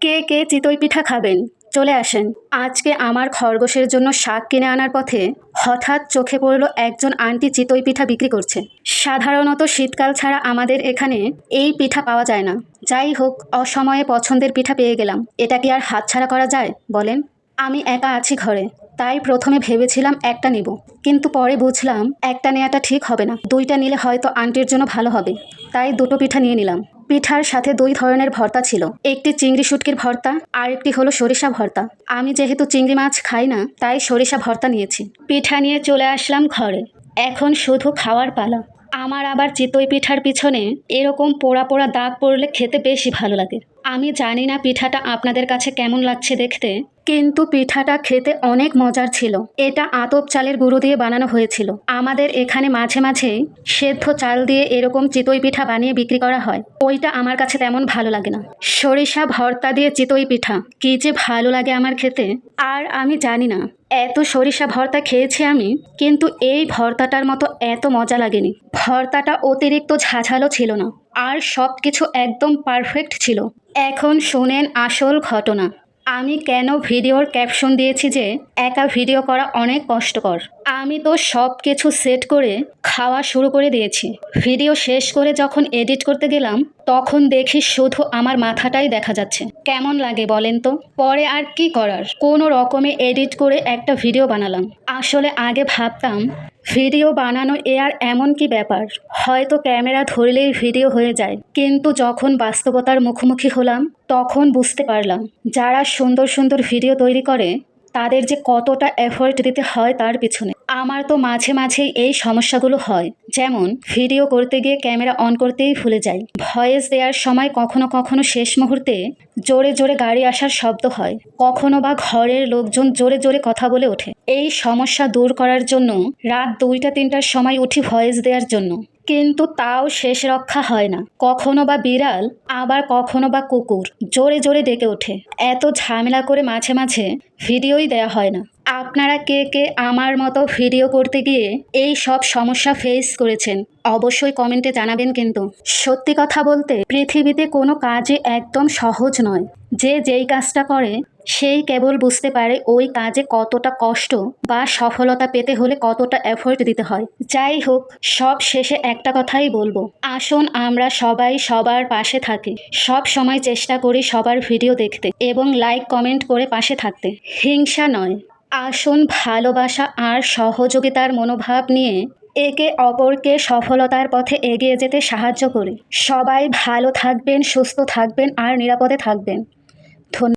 কে কে চিতই পিঠা খাবেন? চলে আসেন। আজকে আমার খরগোশের জন্য শাক কিনে আনার পথে হঠাৎ চোখে পড়ল একজন আন্টি চিতই পিঠা বিক্রি করছে। সাধারণত শীতকাল ছাড়া আমাদের এখানে এই পিঠা পাওয়া যায় না। যাই হোক, অসময়ে পছন্দের পিঠা পেয়ে গেলাম। এটা কি আর হাতছাড়া করা যায়? বলেন। আমি একা আছি ঘরে। তাই প্রথমে ভেবেছিলাম একটা নিব। কিন্তু পরে বুঝলাম, একটা নেওয়াটা ঠিক হবে না। দুইটা নিলে হয়তো আন্টির জন্য ভালো হবে। তাই দুটো পিঠা নিয়ে নিলাম। পিঠার সাথে দুই ধরনের ভর্তা ছিল। একটি চিংড়ি শুটকির ভর্তা, আর একটি হলো সরিষা ভর্তা। আমি যেহেতু চিংড়ি মাছ খাই না, তাই সরিষা ভর্তা নিয়েছি। পিঠা নিয়ে চলে আসলাম ঘরে। এখন শুধু খাওয়ার পালা। আমার আবার চিতই পিঠার পিছনে এরকম পোড়া পোড়া দাগ পড়লে খেতে বেশি ভালো লাগে। আমি জানি না পিঠাটা আপনাদের কাছে কেমন লাগছে দেখতে। কিন্তু পিঠাটা খেতে অনেক মজার ছিল। এটা আতপ চালের গুঁড়ো দিয়ে বানানো হয়েছিল। আমাদের এখানে মাঝে মাঝে সেদ্ধ চাল দিয়ে এরকম চিতই পিঠা বানিয়ে বিক্রি করা হয়। ওইটা আমার কাছে তেমন ভালো লাগে না। সরিষা ভর্তা দিয়ে চিতই পিঠা, কি যে ভালো লাগে আমার খেতে। আর আমি জানি না, এত সরিষা ভর্তা খেয়েছি আমি, কিন্তু এই ভর্তাটার মতো এত মজা লাগেনি। ভর্তাটা অতিরিক্ত ঝাঝালো ছিল না, আর সব কিছু একদম পারফেক্ট ছিল। এখন শোনেন আসল ঘটনা। আমি কেন ভিডিওর ক্যাপশন দিয়েছি যে একা ভিডিও করা অনেক কষ্টকর? আমি তো সব কিছু সেট করে খাওয়া শুরু করে দিয়েছি। ভিডিও শেষ করে যখন এডিট করতে গেলাম, তখন দেখি শুধু আমার মাথাটাই দেখা যাচ্ছে। কেমন লাগে বলেন তো? পরে আর কি করার? কোনো রকমে এডিট করে একটা ভিডিও বানালাম। আসলে আগে ভাবতাম ভিডিও বানানো এ আর এমন কি ব্যাপার? হয়তো ক্যামেরা ধরলেই ভিডিও হয়ে যায়। কিন্তু যখন বাস্তবতার মুখোমুখি হলাম, তখন বুঝতে পারলাম, যারা সুন্দর সুন্দর ভিডিও তৈরি করে, তাদের যে কতটা এফোর্ট দিতে হয় তার পিছনে। আমার তো মাঝে মাঝেই এই সমস্যাগুলো হয়। যেমন, ভিডিও করতে গিয়ে ক্যামেরা অন করতেই ভুলে যাই। ভয়েস দেওয়ার সময় কখনো কখনো শেষ মুহূর্তে জোরে জোরে গাড়ি আসার শব্দ হয়। কখনো বা ঘরের লোকজন জোরে জোরে কথা বলে ওঠে। এই সমস্যা দূর করার জন্য রাত দুইটা তিনটার সময় উঠি ভয়েস দেওয়ার জন্য। কিন্তু তাও শেষ রক্ষা হয় না। কখনো বা বিড়াল, আবার কখনো বা কুকুর জোরে জোরে ডেকে ওঠে। এত ঝামেলা করে মাঝে মাঝে ভিডিওই দেয়া হয় না। আপনারা কে কে আমার মতো ভিডিও করতে গিয়ে এই সব সমস্যা ফেস করেছেন, অবশ্যই কমেন্টে জানাবেন কিন্তু। সত্যি কথা বলতে, পৃথিবীতে কোনো কাজে একদম সহজ নয়। যে যেই কাজটা করে, সেই কেবল বুঝতে পারে ওই কাজে কতটা কষ্ট বা সফলতা পেতে হলে কতটা এফোর্ট দিতে হয়। যাই হোক, সব শেষে একটা কথাই বলব। আসুন আমরা সবাই সবার পাশে থাকি। সব সময় চেষ্টা করি সবার ভিডিও দেখতে এবং লাইক কমেন্ট করে পাশে থাকতে। হিংসা নয়। আসুন ভালোবাসা আর সহযোগিতার মনোভাব নিয়ে একে অপরকে সফলতার পথে এগিয়ে যেতে সাহায্য করি। সবাই ভালো থাকবেন, সুস্থ থাকবেন আর নিরাপদে থাকবেন। ধন্যবাদ